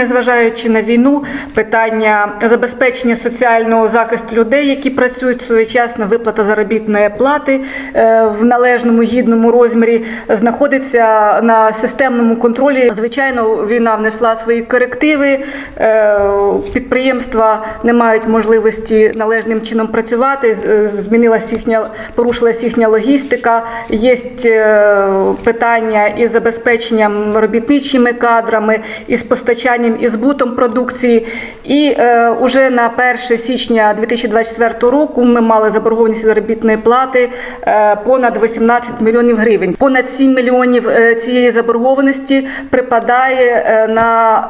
незважаючи на війну, питання забезпечення соціального захисту людей, які працюють своєчасно, виплата заробітної плати е, в належному гідному розмірі, знаходиться на системному контролі. Звичайно, війна внесла свої корективи. е, Підприємства не мають можливості належним чином працювати. з- Змінилась їхня, порушилась їхня логістика. Є питання із забезпеченням робітничими кадрами, із постачанням і збутом продукції. І е, уже на 1 січня 2024 року ми мали заборгованість заробітної плати е, понад 18 мільйонів гривень. Понад 7 мільйонів е, цієї заборгованості припадає е, на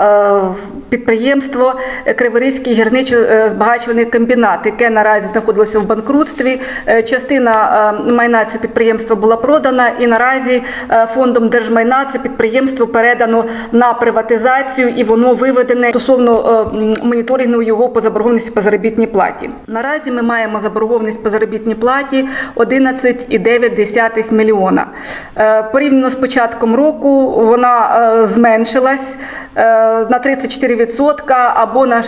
е, підприємство Криворізький гірничо-збагачувальний комбінат, яке наразі знаходилося в банкрутстві. Е, Частина е, майна цього підприємства була продана, і наразі е, фондом держмайна це підприємство передано на приватизацію і воно виведене стосовно е, моніторингу його по заборгованості по заробітній платі. Наразі ми маємо заборгованість по заробітній платі 11,9 мільйона. Е, Порівняно з початком року вона е, зменшилась е, на 34% або на е,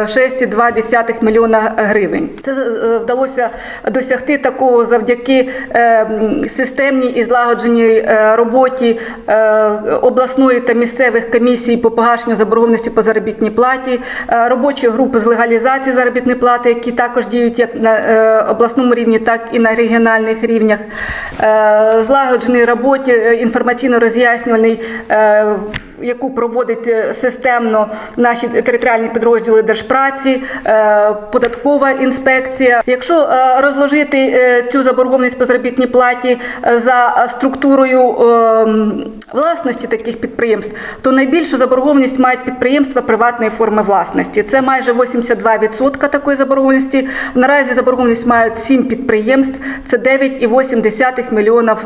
6,2 мільйона гривень. Це е, вдалося досягти такого завдяки е, системній і злагодженій е, роботі е, обласної та місцевих комісій по погашенню заборгованості по заробітній платі, е, робочої групи з легалізації заробітної плати, які також діють як на е, обласному рівні, так і на регіональних рівнях, е, злагодженій роботі е, інформаційно-роз'яснювальній. Яку проводить е, системно наші територіальні підрозділи держпраці, е, податкова інспекція. Якщо е, розложити цю заборгованість по заробітній платі за структурою е, власності таких підприємств, то найбільшу заборгованість мають підприємства приватної форми власності. Це майже 82% такої заборгованості. Наразі заборгованість мають 7 підприємств. Це 9,8 мільйонів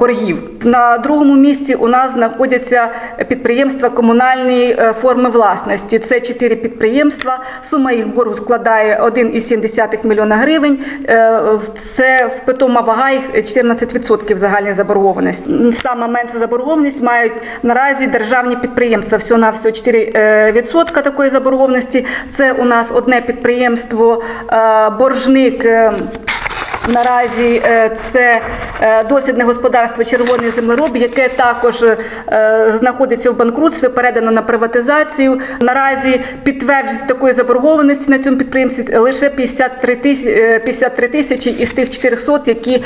боргів. На другому місці у нас знаходяться підприємства комунальної е, форми власності. Це 4 підприємства. Сума їх боргу складає 1,7 мільйона гривень. Е, Це в питома вага їх 14% загальної заборгованості. Саме меншу заборгованість мають наразі державні підприємства. Всього на всього 4% такої заборгованості. Це у нас одне підприємство е, боржник. Наразі це дослідне господарство Червоний землероб, яке також е, знаходиться в банкрутстві, передано на приватизацію. Наразі підтверджується такої заборгованості на цьому підприємстві лише 53 тисячі, 53 тисячі із тих 400, які е,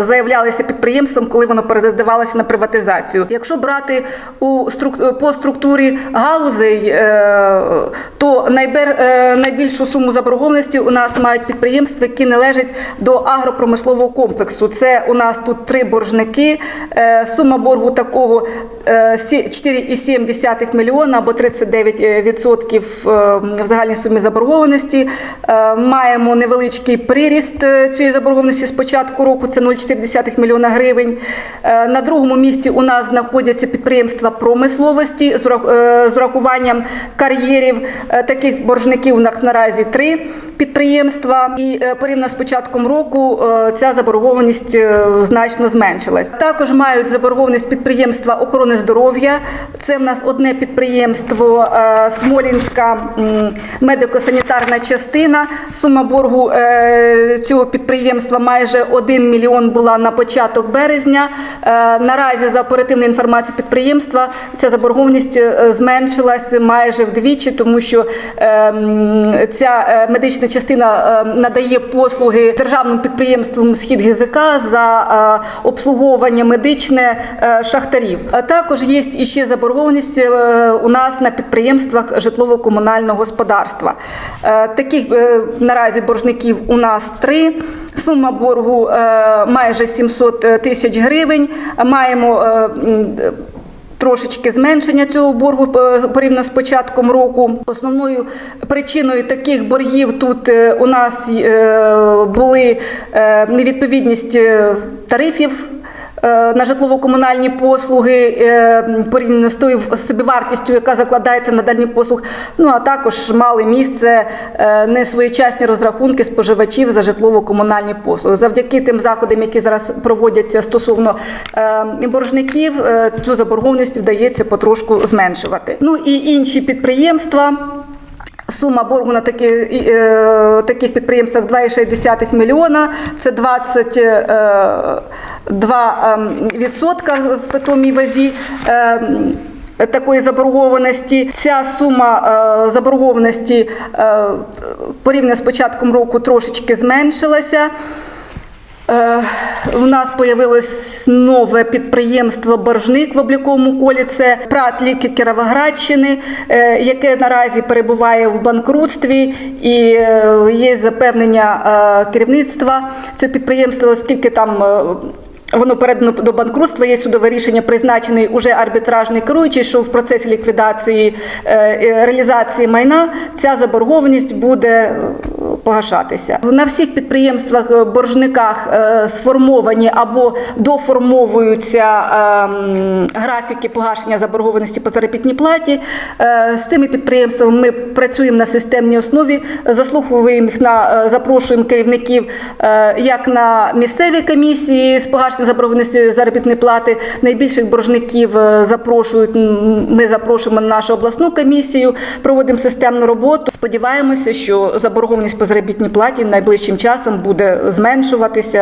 заявлялися підприємством, коли воно передавалося на приватизацію. Якщо брати у по структурі галузей, е, то найбер, е, найбільшу суму заборгованості у нас мають підприємства, які належать до агропромислового комплексу. Це у нас тут три боржники. Е, Сума боргу такого е, 4,7 мільйона або 39% е, в загальній сумі заборгованості. Е, Маємо невеличкий приріст е, цієї заборгованості з початку року. Це 0,4 мільйона гривень. Е, На другому місці у нас знаходяться підприємства промисловості з урах- е, з урахуванням кар'єрів. Е, Таких боржників у нас наразі три підприємства. І е, порівняно з початком року е, ця заборгованість е, значно зменшилась. Також мають заборгованість підприємства охорони здоров'я. Це в нас одне підприємство е, Смолінська медико-санітарна частина. Сума боргу е, цього підприємства майже 1 мільйон була на початок березня. Е, Наразі за оперативною інформацією підприємства ця заборгованість е, зменшилась майже вдвічі, тому що е, ця е, медична частина е, надає послуги державному підприємству Схід ГЗК за е, обслуговування медичне е, шахтарів. А також є іще заборгованість е, у нас на підприємствах житлово-комунального господарства. Е, Таких е, наразі боржників у нас три. Сума боргу е, майже 700 тисяч гривень. Маємо е, Трошечки зменшення цього боргу е, порівняно з початком року. Основною причиною таких боргів тут е, у нас е, були невідповідність тарифів. Е, на житлово-комунальні послуги е, порівняно з тою собівартістю, яка закладається на дальні послуг. Ну а також мали місце е, несвоєчасні розрахунки споживачів за житлово-комунальні послуги. Завдяки тим заходам, які зараз проводяться стосовно боржників, цю заборгованість вдається потрошку зменшувати. Ну і інші підприємства. Сума боргу на такі, е, таких підприємствах 2,6 мільйона. Це 22 відсотка в питомій вазі. е, Такої заборгованості ця сума е, заборгованості е, порівняно з початком року трошечки зменшилася. Е, В нас появилось нове підприємство Боржник в обліковому колі. Це прат ліки Кіровоградщини, е, яке наразі перебуває в банкрутстві, і е, є запевнення е, керівництва цього підприємства, оскільки там. е, Воно передано до банкрутства, є судове рішення, призначений уже арбітражний керуючий, що в процесі ліквідації е, е, реалізації майна ця заборгованість буде е, погашатися. На всіх підприємствах е, боржниках е, сформовані або доформовуються е, графіки погашення заборгованості по заробітній платі. Е, З цими підприємствами ми працюємо на системній основі, заслуховуємо їх на запрошуємо керівників як на місцеві комісії з погашення заборгованості заробітної плати. Найбільших боржників запрошують. Ми запрошуємо на нашу обласну комісію, проводимо системну роботу. Сподіваємося, що заборгованість по заробітній платі найближчим часом буде зменшуватися.